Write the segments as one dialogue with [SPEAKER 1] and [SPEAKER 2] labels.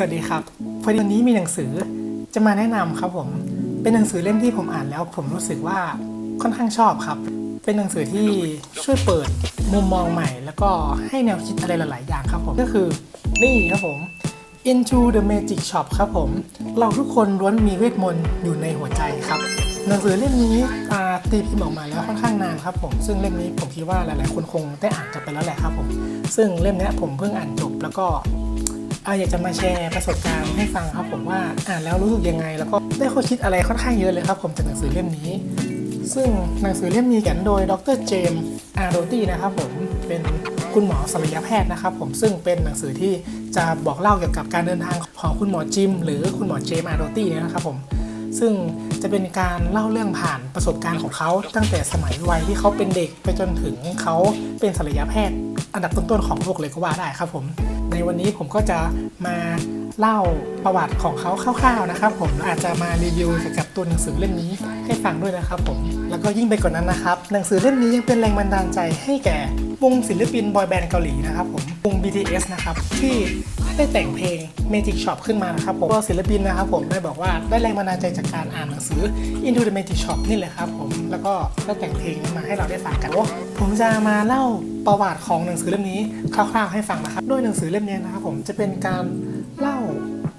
[SPEAKER 1] สวัสดีครับพอดีวันนี้มีหนังสือจะมาแนะนำครับผม เป็นหนังสือเล่มที่ผมอ่านแล้ว ผมรู้สึกว่าค่อนข้างชอบครับ เป็นหนังสือที่ช่วยเปิดมุมมองใหม่ แล้วก็ให้แนวคิดอะไรหลาย ๆ อย่างครับผมก็คือนี่ครับผม Into the Magic Shop ครับผม เราทุกคนล้วนมีเวทมนต์อยู่ในหัวใจครับหนังสือเล่มนี้ตีพิมพ์ออกมาแล้วค่อนข้างนานครับผมซึ่งเล่มนี้ผมคิดว่าหลาย ๆ คนคงได้อ่านกันไปแล้วแหละครับผมซึ่งเล่มนี้ผมเพิ่งอ่านจบแล้วก็ อาอยากจะมาแชร์ประสบการณ์ให้ฟังครับผมว่าอ่านแล้วรู้สึกยังไง แล้วก็ได้ข้อคิดอะไรค่อนข้างเยอะเลยครับ ผมจากหนังสือเล่มนี้ ซึ่งหนังสือเล่มนี้กันโดยดรเจมส์อาร์โดตี้นะครับผมเป็นคุณหมอศัลยแพทย์นะครับผมซึ่งเป็นหนังสือที่จะบอกเล่าเกี่ยวกับการเดินทางของคุณหมอจิม หรือคุณหมอเจมส์อาร์โดตี้นะครับผมซึ่งจะเป็นการเล่าเรื่องผ่านประสบการณ์ของเขาตั้งแต่สมัยวัยที่เขาเป็นเด็กไปจนถึงเขาเป็นศัลยแพทย์ อันดับต้นๆของโลกเลยก็ว่าได้ครับผม ในวันนี้ผมก็จะมาเล่าประวัติของเขาคร่าวๆนะครับ ผมและอาจจะมารีวิวเกี่ยวกับตัวหนังสือเล่มนี้ให้ฟังด้วยนะครับผมแล้วก็ยิ่งไปกว่านนั้นนะครับ หนังสือเล่มนี้ยังเป็นแรงบันดาลใจให้แก่วงศิลปินบอยแบนด์เกาหลีนะครับผมวง BTS นะครับที่ ได้แต่งเพลง Magic Shop ขึ้นมานะครับผมตัวศิลปินนะครับผมได้บอกว่าได้แรงบันดาลใจจากการอ่านหนังสือ Into the Magic Shop นี่แหละครับผมแล้วก็ได้แต่งเพลงนี้มาให้เราได้ฟังกันผมจะมาเล่าประวัติของหนังสือเล่มนี้คร่าวๆให้ฟังนะครับโดยหนังสือเล่มนี้นะครับผมจะเป็นการเล่า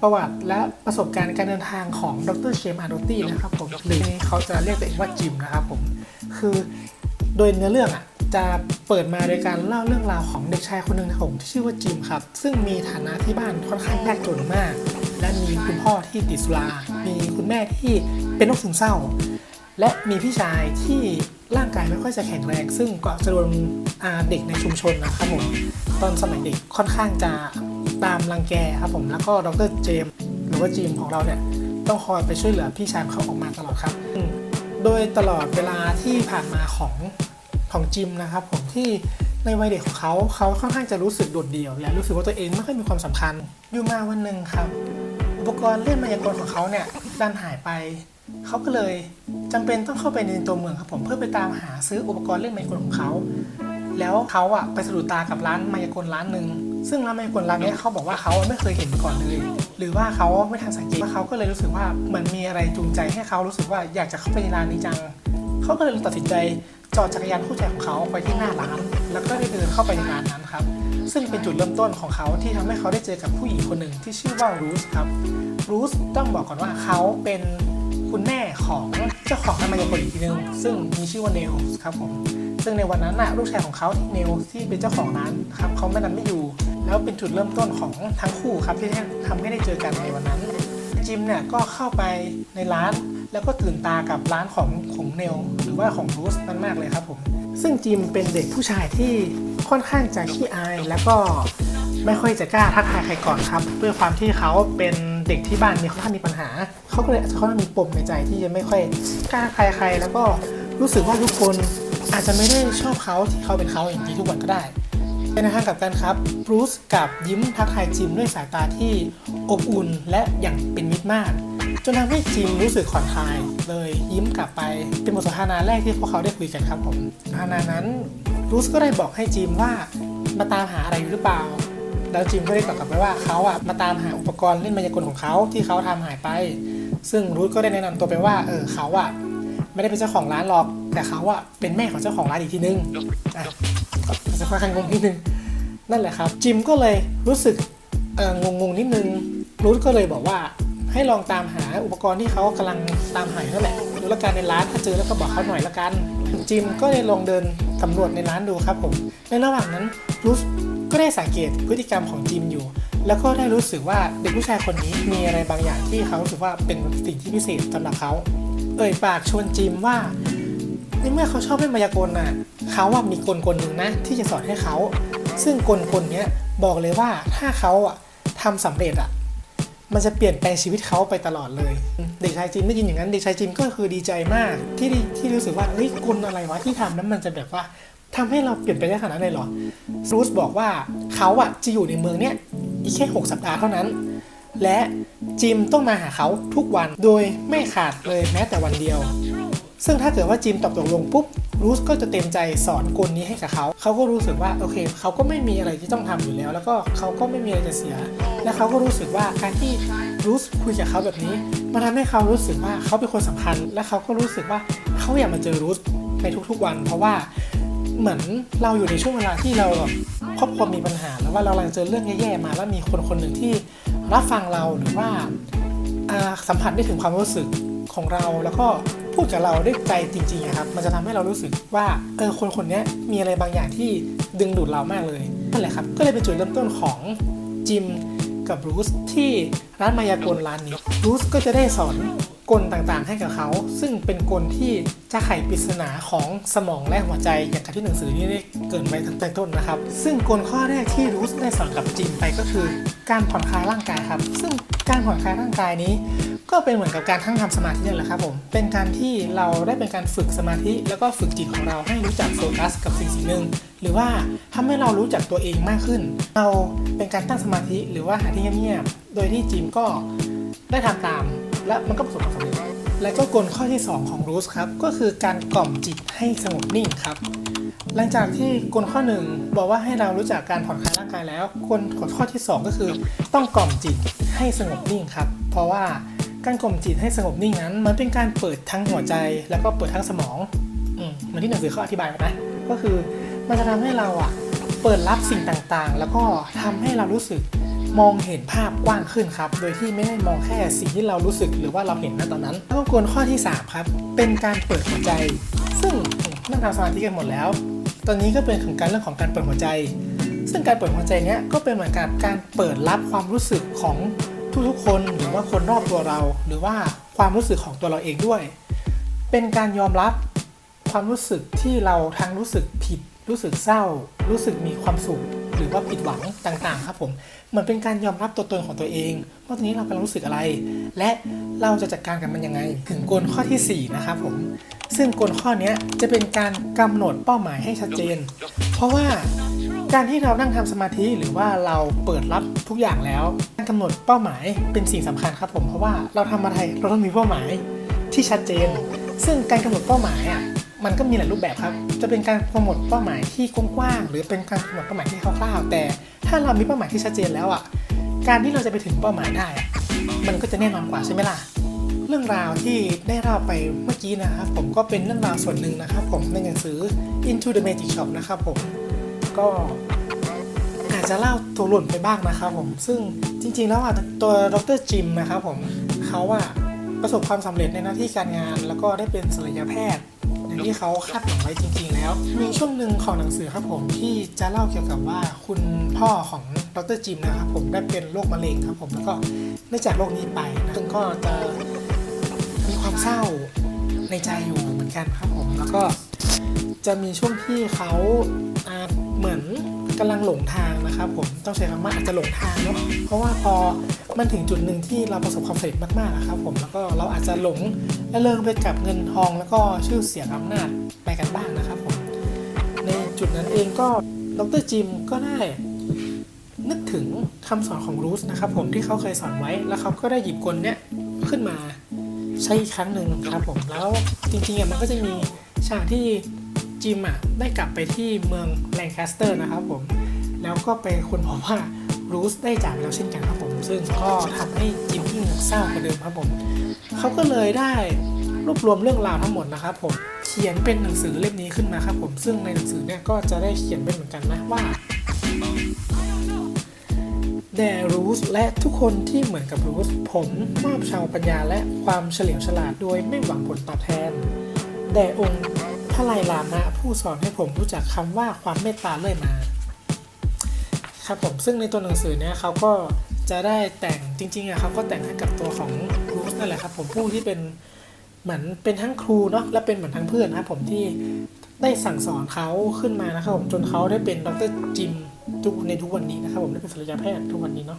[SPEAKER 1] ประวัติและประสบการณ์การเดินทางของดรเชมอาร์โดตี้นะครับผมหรือเขาจะเรียกตัวเองว่าจิมนะครับผมคือโดยเนื้อเรื่องอะ จะเปิดมาโดยการเล่าเรื่องราวของเด็กชายคนหนึ่งนะครับผมที่ชื่อว่าจิมครับ ซึ่งมีฐานะที่บ้านค่อนข้างยากจนมาก และมีคุณพ่อที่ติดสุรา มีคุณแม่ที่เป็นโรคซึมเศร้า และมีพี่ชายที่ร่างกายไม่ค่อยจะแข็งแรง ซึ่งก็จะโดนเด็กในชุมชนนะครับผมตอนสมัยเด็กค่อนข้างจะตามรังแกครับผมแล้วก็ดรเจมหรือว่าจิมของเราเนี่ยต้องคอยไปช่วยเหลือพี่ชายเขาออกมาตลอดครับ โดยตลอดเวลาที่ผ่านมาของ ของจิมนะครับผมที่ในวัยเด็กของเขาเขาค่อนข้างจะรู้สึกโดดเดี่ยว และรู้สึกว่าตัวเองไม่ค่อยมีความสำคัญ อยู่มาวันหนึ่งครับ อุปกรณ์เล่นมายากลของเขาเนี่ยดันหายไปเขาก็เลยจำเป็นต้องเข้าไปในตัวเมืองครับผมเพื่อไปตามหาซื้ออุปกรณ์เล่นมายากลของเขา แล้วเขาอะไปสะดุดตากับร้านมายากลร้านหนึ่งซึ่งร้านมายากลร้านนี้เขาบอกว่าเขาไม่เคยเห็นมาก่อนเลย หรือว่าเขาไม่ทันสังเกตว่าเขาก็เลยรู้สึกว่าเหมือนมีอะไรจูงใจให้เขารู้สึกว่าอยากจะเข้าไปในร้านนี้จังเขาก็เลยตัดสินใจ จอดจักรยานคู่ใจของเขาไปที่หน้าร้าน แล้วก็ได้เดินเข้าไปในร้านนั้นครับ ซึ่งเป็นจุดเริ่มต้นของเขาที่ทำให้เขาได้เจอกับผู้หญิงคนหนึ่งที่ชื่อว่ารูสครับรูสต้องบอกก่อนว่าเขาเป็นคุณแม่ของเจ้าของร้านมายากลอีกทีนึงซึ่งมีชื่อว่าเนลส์ครับผมซึ่งในวันนั้นน่ะลูกชายของเขาที่เนลส์ที่เป็นเจ้าของร้านครับเขาไม่นั้นไม่อยู่ แล้วเป็นจุดเริ่มต้นของทั้งคู่ครับที่ทำให้ได้เจอกันในวันนั้นจิมเนี่ยก็เข้าไปในร้าน แล้วก็ตื่นตากับร้านของของเนลหรือว่าของรูสนั้นมากเลยครับผม ซึ่งจิมเป็นเด็กผู้ชายที่ค่อนข้างจะขี้อาย แล้วก็ไม่ค่อยจะกล้าทักทายใครก่อนครับด้วยความที่เขาเป็นเด็กที่บ้านมีค่อนข้างมีปัญหา เขาก็เลยอาจจะค่อนข้างมีปมในใจที่จะไม่ค่อยกล้าใครใคร แล้วก็รู้สึกว่าทุกคนอาจจะไม่ได้ชอบเขาที่เขาเป็นเขาอย่างที่ทุกวันก็ได้ในทางกลับกันครับบรูซกับยิ้มทักทายจิมด้วยสายตาที่อบอุ่นและอย่างเป็นมิตรมาก จนทำให้จิมรู้สึกผ่อนคลาย เลยยิ้มกลับไป เป็นบทสนทนาแรกที่พวกเขาได้คุยกันครับผมสนทนานั้นรูซก็ได้บอกให้จิมว่ามาตามหาอะไรอยู่หรือเปล่า แล้วจิมก็ได้ตอบกลับไปว่าเขาอะมาตามหาอุปกรณ์เล่นมายากลของเขาที่เขาทำหายไป ซึ่งรูทก็ได้แนะนำตัวไปว่าเออเขาอะไม่ได้เป็นเจ้าของร้านหรอก แต่เขาอะเป็นแม่ของเจ้าของร้านอีกทีนึงอะก็จะค่อนข้างงงนิดนึงนั่นแหละครับจิมก็เลยรู้สึกเอองงงนิดนึงรูทก็เลยบอกว่า ให้ลองตามหาอุปกรณ์ที่เขากำลังตามหาอยู่นั่นแหละดูแล้วกันในร้านถ้าเจอแล้วก็บอกเขาหน่อยละกันจิมก็เลยลองเดินสำรวจในร้านดูครับผมในระหว่างนั้นรูทก็ได้สังเกตพฤติกรรมของจิมอยู่ แล้วก็ได้รู้สึกว่าเด็กผู้ชายคนนี้มีอะไรบางอย่างที่เขารู้สึกว่าเป็นสิ่งที่พิเศษสำหรับเขา เอ่ยปากชวนจิมว่าในเมื่อเขาชอบเล่นมายากลน่ะเขาว่ามีกลกลหนึ่งนะที่จะสอนให้เขา ซึ่งกลกลเนี้ยบอกเลยว่าถ้าเขาอะทำสำเร็จอะ มันจะเปลี่ยนแปลงชีวิตเขาไปตลอดเลย เด็กชายจิมได้ยินอย่างนั้นเด็กชายจิมก็คือดีใจมาก ที่ที่รู้สึกว่าเฮ้ยกลอะไรวะที่ทำนั้นมันจะแบบว่าทำให้เราเปลี่ยนไปได้ขนาดนั้นเลยหรอรูสบอกว่าเขาอะจะอยู่ในเมืองเนี้ยอีกแค่ 6 สัปดาห์เท่านั้น และจิมต้องมาหาเขาทุกวันโดยไม่ขาดเลยแม้แต่วันเดียว ซึ่งถ้าเกิดว่าจิมตอบตกลงปุ๊บรูสก็จะเต็มใจสอนกลนี้ให้กับเขา เขาก็รู้สึกว่าโอเค เขาก็ไม่มีอะไรที่ต้องทำอยู่แล้ว แล้วก็เขาก็ไม่มีอะไรจะเสีย และเขาก็รู้สึกว่าการที่รูสคุยกับเขาแบบนี้ มันทำให้เขารู้สึกว่าเขาเป็นคนสำคัญ และเขาก็รู้สึกว่าเขาอยากมาเจอรูสในทุกๆวัน เพราะว่าเหมือนเราอยู่ในช่วงเวลาที่เราครอบครัวมีปัญหา แล้วว่าเรากำลังเจอเรื่องแย่ๆมาแล้วมีคนคนหนึ่งที่รับฟังเราหรือว่าสัมผัสได้ถึงความรู้สึก ของเราแล้วก็พูดกับเราด้วยใจจริงๆครับ มันจะทำให้เรารู้สึกว่าเออคนคนนี้มีอะไรบางอย่างที่ดึงดูดเรามากเลยนั่นแหละครับ ก็เลยเป็นจุดเริ่มต้นของจิมกับบรูซที่ร้านมายากลร้านนี้บรูซก็จะได้สอนกลต่างๆให้กับเขา ซึ่งเป็นกลที่จะไขปริศนาของสมองและหัวใจอย่างกับที่หนังสือนี้ได้เกินไว้ตั้งแต่ต้นนะครับ ซึ่งกลข้อแรกที่รูซได้สอนกับจิมไปก็คือ การผ่อนคลายร่างกายครับ ซึ่งการผ่อนคลายร่างกายนี้ ก็เป็นเหมือนกับการทั้งทำสมาธินี่แหละครับผม เป็นการที่เราได้เป็นการฝึกสมาธิ แล้วก็ฝึกจิตของเราให้รู้จักโฟกัสกับสิ่งสิ่งหนึ่ง หรือว่าทำให้เรารู้จักตัวเองมากขึ้น เราเป็นการตั้งสมาธิหรือว่าหาที่เงียบๆ โดยที่จิมก็ได้ทำตาม และมันก็ประสบความสำเร็จ และก็กลข้อที่ 2 ของรูสครับ ก็คือการกล่อมจิตให้สงบนิ่งครับ หลังจากที่กลข้อหนึ่งบอกว่าให้เรารู้จักการผ่อนคลายร่างกายแล้วกลข้อที่ 2 ก็คือ ต้องกล่อมจิตให้สงบนิ่งครับ เพราะว่า การกล่มจิตให้สงบนิ่งนั้น มันเป็นการเปิดทั้งหัวใจ แล้วก็เปิดทั้งสมองอืมเหมือนที่หนังสือเขาอธิบายมานะก็คือมันจะทำให้เราอะเปิดรับสิ่งต่างๆ แล้วก็ทำให้เรารู้สึกมองเห็นภาพกว้างขึ้นครับ โดยที่ไม่ได้มองแค่สิ่งที่เรารู้สึกหรือว่าเราเห็นณตอนนั้นแล้วก็กลข้อที่ 3 ครับ เป็นการเปิดหัวใจ ซึ่งนั่งทำสมาธิกันหมดแล้ว ตอนนี้ก็เป็นของการเรื่องของการเปิดหัวใจ ซึ่งการเปิดหัวใจเนี้ยก็เป็นเหมือนกับการเปิดรับความรู้สึกของ ทุกๆ คนหรือว่าคนรอบตัวเรา หรือว่าความรู้สึกของตัวเราเองด้วย เป็นการยอมรับความรู้สึกที่เราทั้งรู้สึกผิด รู้สึกเศร้า รู้สึกมีความสุข หรือว่าผิดหวังต่างๆ ครับผมเหมือนเป็นการยอมรับตัวตนของตัวเองว่าตอนนี้เรากำลังรู้สึกอะไร และเราจะจัดการกับมันยังไง ถึงกลข้อทีสี่4 นะครับผมซึ่งกลข้อนี้จะเป็นการกำหนดเป้าหมายให้ชัดเจน เพราะว่า การที่เรานั่งทำสมาธิหรือว่าเราเปิดรับทุกอย่างแล้วการกำหนดเป้าหมายเป็นสิ่งสำคัญครับผมเพราะว่าเราทำอะไรเราต้องมีเป้าหมายที่ชัดเจน ซึ่งการกำหนดเป้าหมายอะมันก็มีหลายรูปแบบครับ จะเป็นการกำหนดเป้าหมายที่กว้างๆหรือเป็นการกำหนดเป้าหมายที่คร่าวๆแต่ ถ้าเรามีเป้าหมายที่ชัดเจนแล้วอะการที่เราจะไปถึงเป้าหมายได้อะมันก็จะแน่นอนกว่าใช่ไหมล่ะเรื่องราวที่ได้เล่าไปเมื่อกี้นะครับผมก็เป็นเรื่องราวส่วนหนึ่งนะครับผมในหนังสือ Into the Magic Shop นะครับผม ก็อาจจะเล่าตัวหล่นไปบ้างนะครับผม ซึ่งจริง ๆ แล้วอะตัวดรจิมนะครับผมเขาอะประสบความสำเร็จในหน้าที่การงาน แล้วก็ได้เป็นศัลยแพทย์อย่างที่เขาคาดหวังไว้จริง ๆ แล้ว มีช่วงหนึ่งของหนังสือครับผมที่จะเล่าเกี่ยวกับว่าคุณพ่อของดรจิมนะครับผมได้เป็นโรคมะเร็งครับผมแล้วก็ได้จากโรคนี้ไปนะซึ่งก็จะมีความเศร้าในใจอยู่เหมือนกันครับผมแล้วก็จะมีช่วงที่เขาอ่า เหมือนกำลังหลงทางนะครับผมต้องใช้คำว่าอาจจะหลงทางเนาะเพราะว่าพอมันถึงจุดหนึ่งที่เราประสบความสำเร็จมากๆอะครับผมแล้วก็เราอาจจะหลงและเลิงไปกับเงินทอง แล้วก็ชื่อเสียงอำนาจไปกันบ้างนะครับผมในจุดนั้นเองก็ดรจิมก็ได้นึกถึงคำสอนของรูสนะครับผมที่เขาเคยสอนไว้แล้วเขาก็ได้หยิบกลเนี้ยขึ้นมาใช้อีกครั้งหนึ่งครับผมแล้วจริงๆอะมันก็จะมีฉากที่ จิมอะได้กลับไปที่เมืองแลงคาสเตอร์นะครับผม แล้วก็ไปคนพบว่ารูสได้จากแล้วเช่นกันครับผม ซึ่งก็ทำให้จิมยิ่งเศร้ากว่าเดิมครับผม เขาก็เลยได้รวบรวมเรื่องราวทั้งหมดนะครับผม เขียนเป็นหนังสือเล่มนี้ขึ้นมาครับผม ซึ่งในหนังสือเนี่ยก็จะได้เขียนเป็นเหมือนกันนะว่าแต่รูสและทุกคนที่เหมือนกับรูสผมมอบชาวปัญญาและความเฉลียวฉลาดโดยไม่หวังผลตอบแทนแต่องค์ ระไลลามะผู้สอนให้ผมรู้จักคำว่าความเมตตาเรื่อยมา ครับผมซึ่งในตัวหนังสือเนี่ยเขาก็จะได้แต่งจริงๆอะเขาก็แต่งให้กับตัวของรูสนั่นแหละครับผมผู้ที่เป็นเหมือนเป็นทั้งครูเนาะและเป็นเหมือนทั้งเพื่อนนะครับผมที่ได้สั่งสอนเขาขึ้นมานะครับผมจนเขาได้เป็นดรจิมทุกในทุกวันนี้นะครับผมได้เป็นศัลยแพทย์ทุกวันนี้เนาะ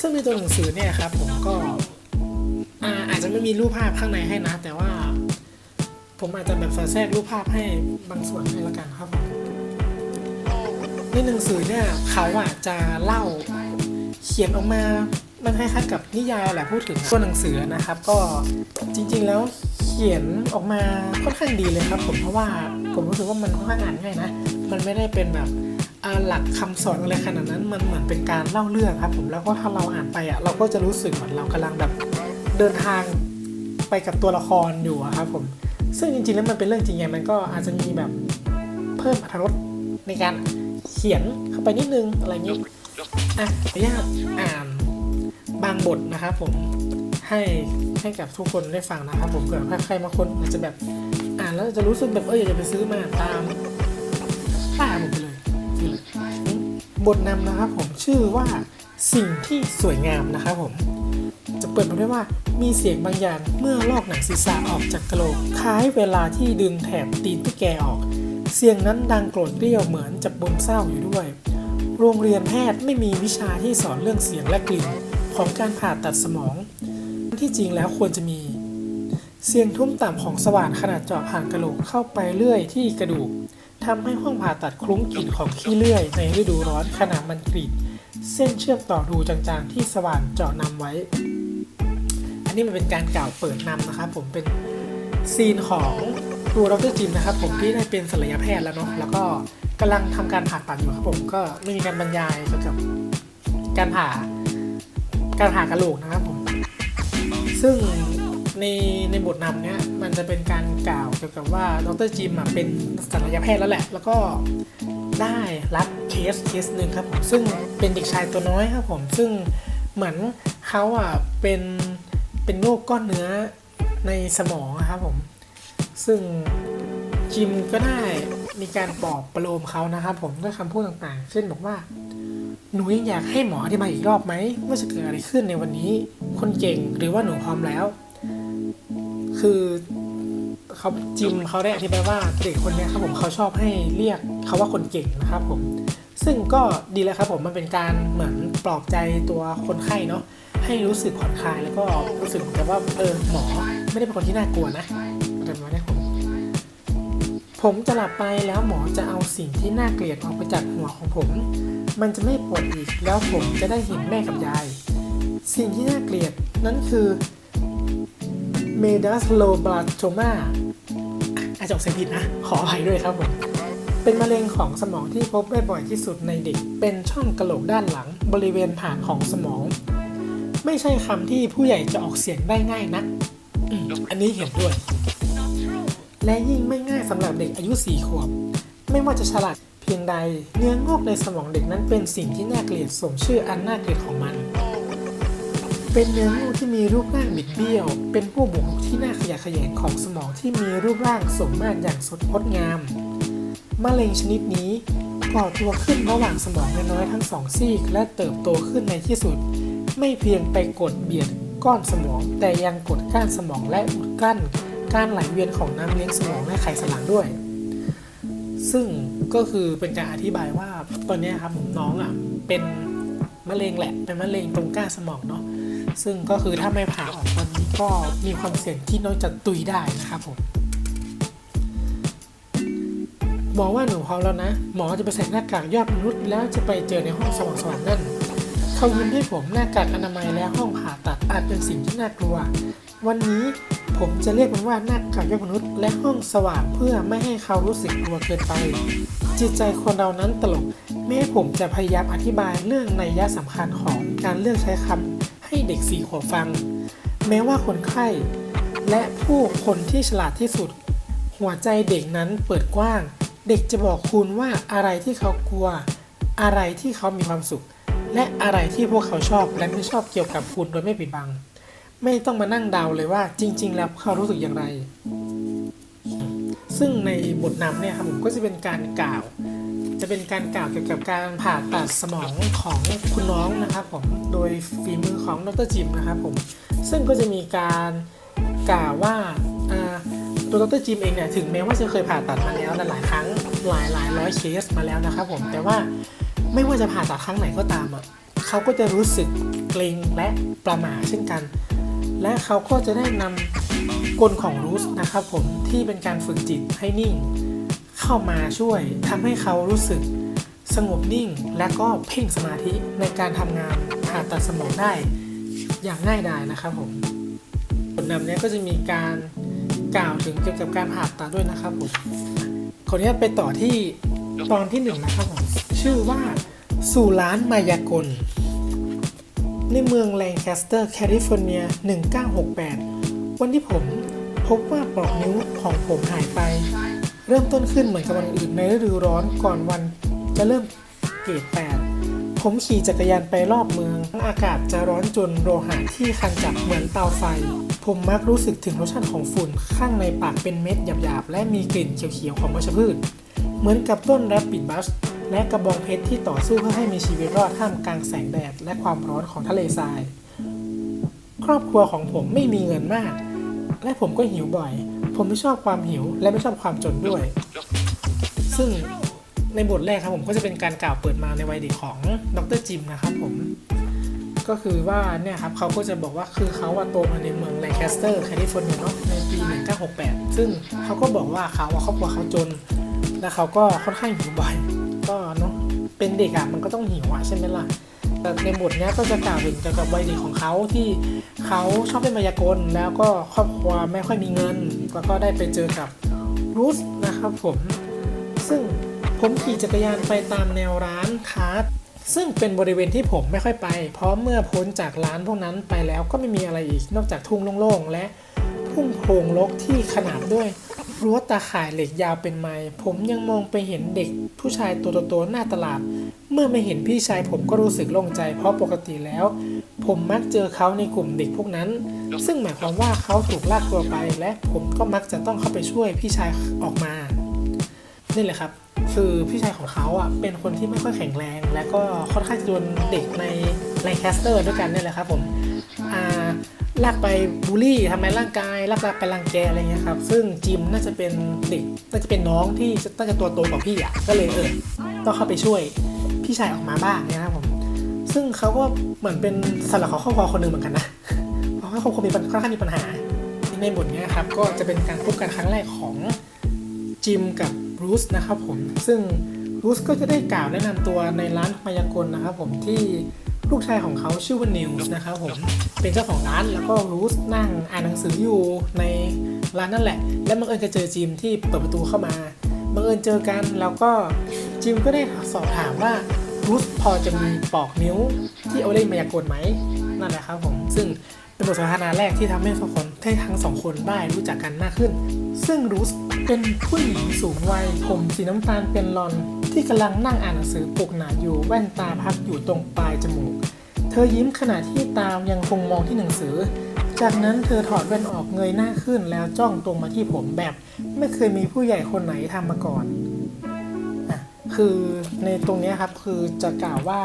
[SPEAKER 1] ซึ่งในตัวหนังสือเนี่ยครับผมก็อ่าอาจจะไม่มีรูปภาพข้างในให้นะ แต่ว่า ผมอาจจะแบบสอดแทรกรูปภาพให้บางส่วนให้ละกันครับผมในหนังสือเนี่ยเขาอะจะเล่าเขียนออกมา มันคล้ายๆกับนิยายแหละพูดถึงตัวหนังสือนะครับ ก็จริงๆแล้วเขียนออกมาค่อนข้างดีเลยครับ ผมเพราะว่าผมรู้สึกว่ามันค่อนข้างอ่านง่ายนะ มันไม่ได้เป็นแบบหลักคำสอนอะไรขนาดนั้นมันเหมือนเป็นการเล่าเรื่องครับ ผมแล้วก็ถ้าเราอ่านไปอะเราก็จะรู้สึกเหมือนเรากำลังแบบเดินทางไปกับตัวละครอยู่ครับผม ซึ่งจริงๆแล้วมันเป็นเรื่องจริงไงมันก็อาจจะมีแบบเพิ่มอรรถรสในการเขียนเข้าไปนิดนึงอะไรอย่างนี้อะขออนุญาตอ่านบางบทนะครับผมให้ให้กับทุกคนได้ฟังนะครับผมเผื่อใครบางคนอาจจะแบบอ่านแล้วจะรู้สึกแบบเอออยากจะไปซื้อมาตามป้าผมไปเลยนี่เลย บทนำนะครับผมชื่อว่าสิ่งที่สวยงามนะครับผม จะเปิดมาด้วยว่ามีเสียงบางอย่างเมื่อลอกหนังศีรษะออกจากกระโหลกคล้ายเวลาที่ดึงแถบตีนที่แกออก เสียงนั้นดังโกรธเรียวเหมือนจะบนเศร้าอยู่ด้วย โรงเรียนแพทย์ไม่มีวิชาที่สอนเรื่องเสียงและกลิ่นของการผ่าตัดสมอง ที่จริงแล้วควรจะมี เสียงทุ่มต่ำของสว่านขนาดเจาะผ่านกระโหลกเข้าไปเลื่อยที่กระดูกทำให้ห้องผ่าตัดคลุ้งกลิ่นของขี้เลื่อย ในฤดูร้อนขณะมันกรีดเส้นเชื่อมต่อรูจางๆที่สว่านเจาะนำไว้ นนี้มันเป็นการกล่าวเปิดนำนะครับผมเป็นซีนของตัวดรจิมนะครับผมที่ได้เป็นศัลยแพทย์แล้วเนาะแล้วก็กำลังทำการผ่าตัดอยู่ครับผมก็ไม่มีการบรรยายเกี่ยวกับการผ่าการผ่ากระโหลกนะครับผม ซึ่งในในบทนำเนี้ยมันจะเป็นการกล่าวเกี่ยวกับว่าดรจิมอะเป็นศัลยแพทย์แล้วแหละ แล้วก็ได้รับเคสเคสหนึ่งครับผมซึ่งเป็นเด็กชายตัวน้อยครับผมซึ่งเหมือนเขาอะเป็น เป็นโรคก้อนเนื้อในสมองอะครับผม ซึ่งจิมก็ได้มีการปลอบประโลมเขานะครับผมด้วยคำพูดต่างๆ เช่นบอกว่าหนูยังอยากให้หมออธิบายอีกรอบไหมว่าจะเกิดอะไรขึ้นในวันนี้ คนเก่งหรือว่าหนูพร้อมแล้ว คือเขาจิมเขาได้อธิบายว่าเด็กคนนี้ครับผมเขาชอบให้เรียกเขาว่าคนเก่งนะครับผม ซึ่งก็ดีแล้วครับผมมันเป็นการเหมือนปลอบใจตัวคนไข้เนาะ ให้รู้สึกผ่อนคลายแล้วก็รู้สึกเหมือนกับว่าเออหมอไม่ได้เป็นคนที่น่ากลัวนะอะไรประมาณเนี้ผมผมจะหลับไปแล้วหมอจะเอาสิ่งที่น่าเกลียดออกไปจากหัวของผม มันจะไม่ปวดอีกแล้วผมจะได้เห็นแม่กับยาย สิ่งที่น่าเกลียดนั่นคือเมดัสโลบลาโ o มาอาจจะออกเสียงผิดนะ ขออภัยด้วยครับผม เป็นมะเร็งของสมองที่พบได้บ่อยที่สุดในเด็ก เป็นช่องกระโหลกด้านหลังบริเวณฐานของสมอง ไม่ใช่คำที่ผู้ใหญ่จะออกเสียงได้ง่ายนักอืมอันนี้เห็นด้วย และยิ่งไม่ง่ายสำหรับเด็กอายุ 4 ขวบ ไม่ว่าจะฉลาดเพียงใด เนื้องอกในสมองเด็กนั้นเป็นสิ่งที่น่าเกลียดสมชื่ออันน่าเกลียดของมัน เป็นเนื้องอกที่มีรูปร่างบิดเบี้ยว เป็นผู้บุกรุกที่น่าขยะแขยงของสมองที่มีรูปร่างสมมาตรอย่างสดงดงามมะเร็งชนิดนี้ก่อตัวขึ้นระหว่างสมองน้อยๆทั้งสองซีกและเติบโตขึ้นในที่สุด ไม่เพียงไปกดเบียดก้อนสมอง แต่ยังกดก้านสมองและอุดกั้นการไหลเวียนของน้ำเลี้ยงสมองและไขสันหลังด้วย ซึ่งก็คือเป็นการอธิบายว่าตอนนี้ครับน้องอะเป็นมะเร็งแหละเป็นมะเร็งตรงก้านสมองเนาะซึ่งก็คือถ้าไม่ผ่าออกตอนนี้ก็มีความเสี่ยงที่น้องจะตุยได้นะครับผมหมอว่าหนูพร้อมแล้วนะ หมอจะไปใส่หน้ากากยอดมนุษย์แล้วจะไปเจอในห้องสว่างสว่างๆนั่น เขายิ้มให้ผมหน้ากากอนามัยและห้องผ่าตัดอาจเป็นสิ่งที่น่ากลัว วันนี้ผมจะเรียกมันว่าหน้ากากยอดมนุษย์ และห้องสว่างเพื่อไม่ให้เขารู้สึกกลัวเกินไป จิตใจคนเรานั้นตลกแม้ผมจะพยายามอธิบายเรื่องในยะสำคัญของการเลือกใช้คำให้เด็กสี่ขวบฟัง แม้ว่าคนไข้ และผู้คนที่ฉลาดที่สุด หัวใจเด็กนั้นเปิดกว้าง เด็กจะบอกคุณว่าอะไรที่เขากลัว อะไรที่เขามีความสุข และอะไรที่พวกเขาชอบและไม่ชอบเกี่ยวกับคุณโดยไม่ปิดบัง ไม่ต้องมานั่งเดาเลยว่าจริง ๆ แล้วเขารู้สึกอย่างไร ซึ่งในบทนำเนี่ยครับผมก็จะเป็นการกล่าว จะเป็นการกล่าวเกี่ยวกับการผ่าตัดสมองของคุณน้องนะครับผมโดยฝีมือของดรจิมนะครับผมซึ่งก็จะมีการกล่าวว่าตัวดรจิมเองเนี่ยถึงแม้ว่าจะเคยผ่าตัดมาแล้วหลายครั้งหลายหลายร้อยเคสมาแล้วนะครับผมแต่ว่า ไม่ว่าจะผ่าตัดครั้งไหนก็ตามอะเขาก็จะรู้สึกเกรงและประหม่าเช่นกัน และเขาก็จะได้นำกลของรูสนะครับผมที่เป็นการฝึกจิตให้นิ่ง เข้ามาช่วยทำให้เขารู้สึกสงบนิ่งและก็เพ่งสมาธิในการทำงานผ่าตัดสมองได้อย่างง่ายดายนะครับผมบทนำเนี้ยก็จะมีการกล่าวถึงเกี่ยวกับการผ่าตัดด้วยนะครับผมขออนุญาตไปต่อที่ตอนที่หนึ่งนะครับผม ชื่อว่า สู่ร้านมายากล ในเมืองแลงแคสเตอร์แคลิฟอร์เนีย 1968 วันที่ผมพบว่าปลอกนิ้วของผมหายไป เริ่มต้นขึ้นเหมือนกับวันอื่นในฤดูร้อนก่อนวันจะเริ่มเกรดแปดผมขี่จักรยานไปรอบเมือง อากาศจะร้อนจนโลหะที่คันจับเหมือนเตาไฟ ผมมักรู้สึกถึงรสชาติของฝุ่นข้างในปากเป็นเม็ดหยาบๆ และมีกลิ่นเขียวๆของวัชพืช เหมือนกับต้นแรปปิดบัส และกระบองเพชรที่ต่อสู้เพื่อให้มีชีวิตรอดท่ามกลางแสงแดดและความร้อนของทะเลทราย ครอบครัวของผมไม่มีเงินมาก และผมก็หิวบ่อย ผมไม่ชอบความหิวและไม่ชอบความจนด้วย ซึ่งในบทแรกครับผมก็จะเป็นการกล่าวเปิดมาในวัยเด็กของดรจิมนะครับผมก็คือว่าเนี่ยครับเขาก็จะบอกว่าคือเขาอะโตมาในเมืองแลงแคสเตอร์แคลิฟอร์เนียเนาะในปี 1968 ซึ่งเขาก็บอกว่าเขาอะครอบครัวเขาจน และเขาก็ค่อนข้างหิวบ่อย ก็เนาะเป็นเด็กอะมันก็ต้องหิวอะใช่ไหมล่ะในบทเนี้ยก็จะกล่าวถึงเกี่ยวกับวัยเด็กของเขาที่เขาชอบเล่นมายากลแล้วก็ครอบครัวไม่ค่อยมีเงิน แล้วก็ได้ไปเจอกับรูสนะครับผม ซึ่งผมขี่จักรยานไปตามแนวร้านค้าซึ่งเป็นบริเวณที่ผมไม่ค่อยไป เพราะเมื่อพ้นจากร้านพวกนั้นไปแล้วก็ไม่มีอะไรอีกนอกจากทุ่งโล่งๆและทุ่งโพรงรกที่ขนาบด้วย รั้วตาข่ายเหล็กยาวเป็นไมล์ผมยังมองไปเห็นเด็กผู้ชายตัวโตๆหน้าตลาด เมื่อไม่เห็นพี่ชายผมก็รู้สึกโล่งใจ เพราะปกติแล้ว ผมมักเจอเขาในกลุ่มเด็กพวกนั้น ซึ่งหมายความว่าเขาถูกลากตัวไป และผมก็มักจะต้องเข้าไปช่วยพี่ชายออกมานี่แหละครับ คือพี่ชายของเขาอะเป็นคนที่ไม่ค่อยแข็งแรง และก็ค่อนข้างจะโดนเด็กในในแคสเตอร์ด้วยกันนี่แหละครับผม ลากไปบูลลี่ทำร้ายร่างกายลากไปรังแกอะไรเงี้ยครับ ซึ่งจิมน่าจะเป็นเด็กน่าจะเป็นน้องที่น่าจะตัวโตกว่าพี่อะก็เลยเออต้องเข้าไปช่วยพี่ชายออกมาบ้างเนะครับผมซึ่งเขาก็เหมือนเป็นสลักของครอบครัวคนหนึ่งเหมือนกันนะเพราะว่าครอบครัวมีปัญค่อนข้างมีปัญหาในบทนี้ครับก็จะเป็นการพบกันครั้งแรกของจิมกับบรูซนะครับผมซึ่งบรูซก็จะได้กล่าวแนะนำตัวในร้านมายากลนะครับผมที่ ลูกชายของเขาชื่อว่านิวส์นะครับผม เป็นเจ้าของร้านแล้วก็รูซนั่งอ่านหนังสืออยู่ในร้านนั่นแหละ และบังเอิญจะเจอจิมที่เปิดประตูเข้ามาบังเอิญเจอกันแล้วก็จิมก็ได้สอบถามว่ารูสพอจะมีปอกนิ้วที่เอาเล่นมายากลไหมนั่นแหละครับผมซึ่งเป็นบทสนทนาแรกที่ทำให้สองคนให้ทั้งสองคนได้รู้จักกันมากขึ้น ซึ่งรูสเป็นผู้หญิงสูงวัยผมสีน้ำตาลเป็นลอน ที่กำลังนั่งอ่านหนังสือปกหนาอยู่แว่นตาพักอยู่ตรงปลายจมูก เธอยิ้มขณะที่ตามยังคงมองที่หนังสือ จากนั้นเธอถอดแว่นออกเงยหน้าขึ้นแล้วจ้องตรงมาที่ผมแบบ ไม่เคยมีผู้ใหญ่คนไหนทำมาก่อนอะคือในตรงนี้ครับคือจะกล่าวว่า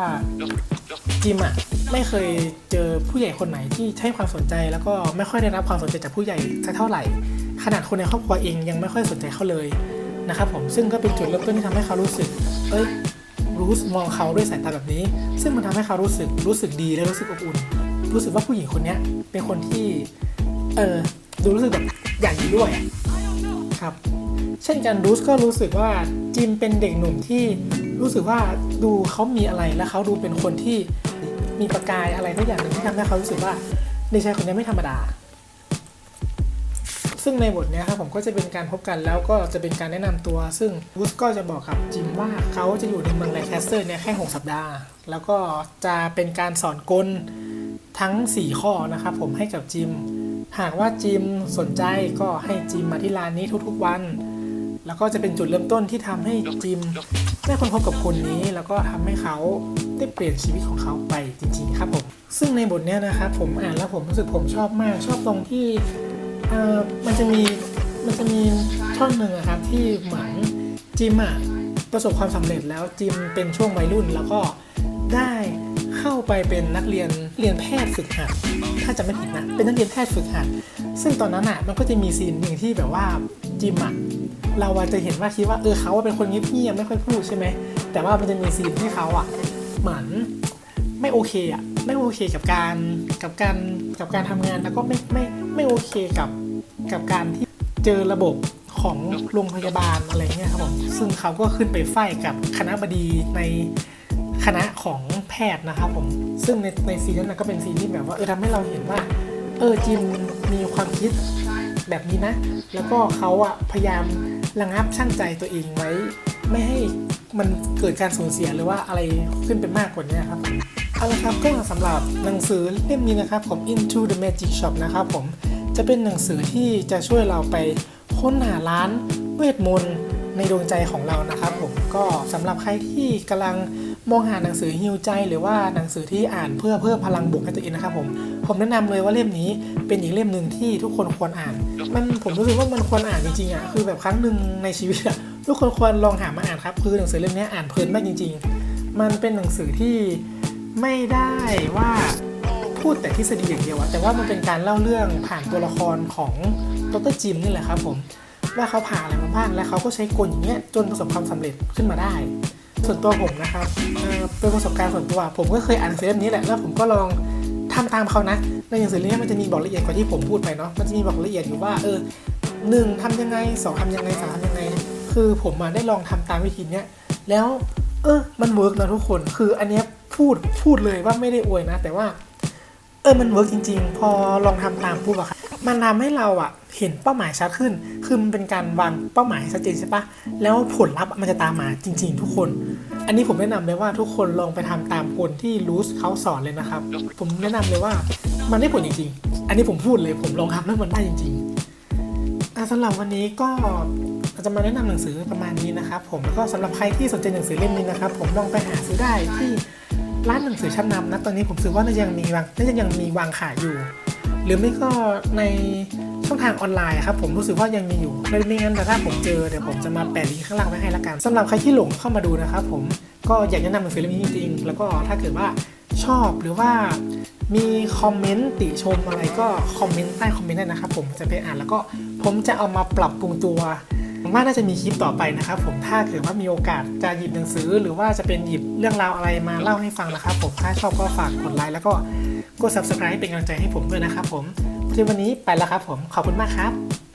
[SPEAKER 1] จิมอะไม่เคยเจอผู้ใหญ่คนไหนที่ให้ความสนใจ แล้วก็ไม่ค่อยได้รับความสนใจจากผู้ใหญ่สักเท่าไหร่ ขนาดคนในครอบครัวเองยังไม่ค่อยสนใจเขาเลย นะครับผมซึ่งก็เป็นจุดเริ่มต้นที่ทำให้เขารู้สึกเอ้ยรู้มองเขาด้วยสายตาแบบนี้ ซึ่งมันทำให้เขารู้สึกรู้สึกดีและรู้สึกอบอุ่น รู้สึกว่าผู้หญิงคนนี้เป็นคนที่เออดูรู้สึกแบบอยากอยู่ด้วยครับ เช่นกันรูสก็รู้สึกว่าจิมเป็นเด็กหนุ่มที่รู้สึกว่าดูเขามีอะไรและเขาดูเป็นคนที่มีประกายอะไรทุกอย่างหนึ่งที่ทำให้เขารู้สึกว่าเด็กชายคนนี้ไม่ธรรมดา ซึ่งในบทนี้ครับผมก็จะเป็นการพบกันแล้วก็จะเป็นการแนะนำตัว ซึ่งวูสก็จะบอกกับจิมว่าเขาจะอยู่ในเมืองไลแคสเตอร์เนี่ยแค่ 6 สัปดาห์ แล้วก็จะเป็นการสอนกลทั้ง 4 ข้อนะครับผมให้กับจิม หากว่าจิมสนใจก็ให้จิมมาที่ร้านนี้ทุกๆวัน แล้วก็จะเป็นจุดเริ่มต้นที่ทำให้จิมได้ค้นพบกับคนนี้แล้วก็ทำให้เขาได้เปลี่ยนชีวิตของเขาไปจริงๆครับผม ซึ่งในบทนี้นะครับผมอ่านแล้วผมรู้สึกผมชอบมากชอบตรงที่ เออมันจะมีมันจะมีช่องหนึ่งอครับที่เหมือนจิมอะประสบความสำเร็จแล้วจิมเป็นช่วงวัยรุ่นแล้วก็ได้เข้าไปเป็นนักเรียนเรียนแพทย์ฝึกหัดถ้าจะไม่ผิดนะเป็นนักเรียนแพทย์ฝึกหัดซึ่งตอนนั้นอะมันก็จะมีซีนหนึ่งที่แบบว่าจิมอะเราจะเห็นว่าคิดว่าเออเขาเป็นคนเงียบๆไม่ค่อยพูดใช่ไหมแต่ว่ามันจะมีซีนที่เขาอะเหมือนไม่โอเคอะไม่โอเคกับการกับการกับการทำงานแล้วก็ไม่ไม่ไม่โอเคกับ กับการที่เจอระบบของโรงพยาบาลอะไรเงี้ยครับผมซึ่งเขาก็ขึ้นไปไฟท์กับคณะบดีในคณะของแพทย์นะครับผมซึ่งในในซีนนั้นก็เป็นซีนที่แบบว่าเออทำให้เราเห็นว่า เออจิมมีความคิดแบบนี้นะ แล้วก็เขาอะพยายามระงับชั่งใจตัวเองไว้ ไม่ให้มันเกิดการสูญเสียหรือว่าอะไรขึ้นไปมากกว่านี้ครับเอาละครับก็สำหรับหนังสือเล่มนี้นะครับผม Into the Magic Shop นะครับผม จะเป็นหนังสือที่จะช่วยเราไปค้นหาร้านเวทมนต์ในดวงใจของเรานะครับผมก็สำหรับใครที่กำลังมองหาหนังสือฮิวใจ หรือว่าหนังสือที่อ่านเพื่อเพิ่มพลังบวกให้ตัวเองนะครับผมผมแนะนำเลยว่าเล่มนี้เป็นอีกเล่มหนึ่งที่ทุกคนควรอ่าน มันผมรู้สึกว่ามันควรอ่านจริงๆอะคือแบบครั้งหนึ่งในชีวิตอะทุกคนควรลองหามาอ่านครับคือหนังสือเล่มนี้อ่านเพลินมากจริง ๆ มันเป็นหนังสือที่ไม่ได้ว่า พูดแต่ทฤษฎีอย่างเดียวอะแต่ว่ามันเป็นการเล่าเรื่องผ่านตัวละครของดรจิมนี่แหละครับผมว่าเขาผ่านอะไรมาบ้างและเขาก็ใช้กลอย่างเงี้ยจนประสบความสำเร็จขึ้นมาได้ ส่วนตัวผมนะครับเป็นประสบการณ์ส่วนตัวผมก็เคยอ่านหนังสือเล่มนี้แหละแล้วผมก็ลองทำตามเขานะ ในหนังสือเล่มนี้มันจะมีบอกละเอียดกว่าที่ผมพูดไปเนาะมันจะมีบอกละเอียดอยู่ว่าเออหนึ่งทำยังไงสองทำยังไงสามทำยังไง คือผมมาได้ลองทำตามวิธีเนี้ยแล้วเออมันเวิร์กนะทุกคน คืออันเนี้ยพูดพูดเลยว่าไม่ได้อวยนะ แต่ว่า เออมันเวิร์กจริง ๆ พอลองทำตามปุ๊บอะค่ะมันทำให้เราอะเห็นเป้าหมายชัดขึ้น คือมันเป็นการวางเป้าหมายชัดเจนใช่ปะแล้วผลลัพธ์มันจะตามมาจริง ๆ ทุกคน อันนี้ผมแนะนำเลยว่าทุกคนลองไปทำตามคนที่รู้เขาสอนเลยนะครับ ผมแนะนำเลยว่ามันได้ผลจริง ๆ อันนี้ผมพูดเลยผมลองทำแล้วมันได้จริงๆอะสำหรับวันนี้ก็จะมาแนะนำหนังสือประมาณนี้นะครับผมแล้วก็สำหรับใครที่สนใจหนังสือเล่มนี้นะครับ ผมลองไปหาซื้อได้ที่ ร้านหนังสือชั้นนำนะตอนนี้ผมซื้อว่าน่าจะยังมีวางน่าจะยังมีวางขายอยู่ หรือไม่ก็ในช่องทางออนไลน์ครับผมรู้สึกว่ายังมีอยู่ไม่ไม่งั้นแต่ถ้าผมเจอเดี๋ยวผมจะมาแปะลิงก์ข้างล่างไว้ให้ละกันสำหรับใครที่หลงเข้ามาดูนะครับผมก็อยากแนะนำหนังสือเล่มนี้จริงๆแล้วก็ถ้าเกิดว่าชอบหรือว่ามีคอมเมนต์ติชมอะไรก็คอมเมนต์ใต้คอมเมนต์ได้นะครับผมจะไปอ่านแล้วก็ผมจะเอามาปรับปรุงตัว ผมว่าน่าจะมีคลิปต่อไปนะครับผมถ้าเกิดว่ามีโอกาสจะหยิบหนังสือ หรือว่าจะเป็นหยิบเรื่องราวอะไรมาเล่าให้ฟังนะครับ ผมถ้าชอบก็ฝากกดไลค์แล้วก็กด subscribe เป็นกำลังใจให้ผมด้วยนะครับผมที่วันนี้ไปแล้วครับผมขอบคุณมากครับ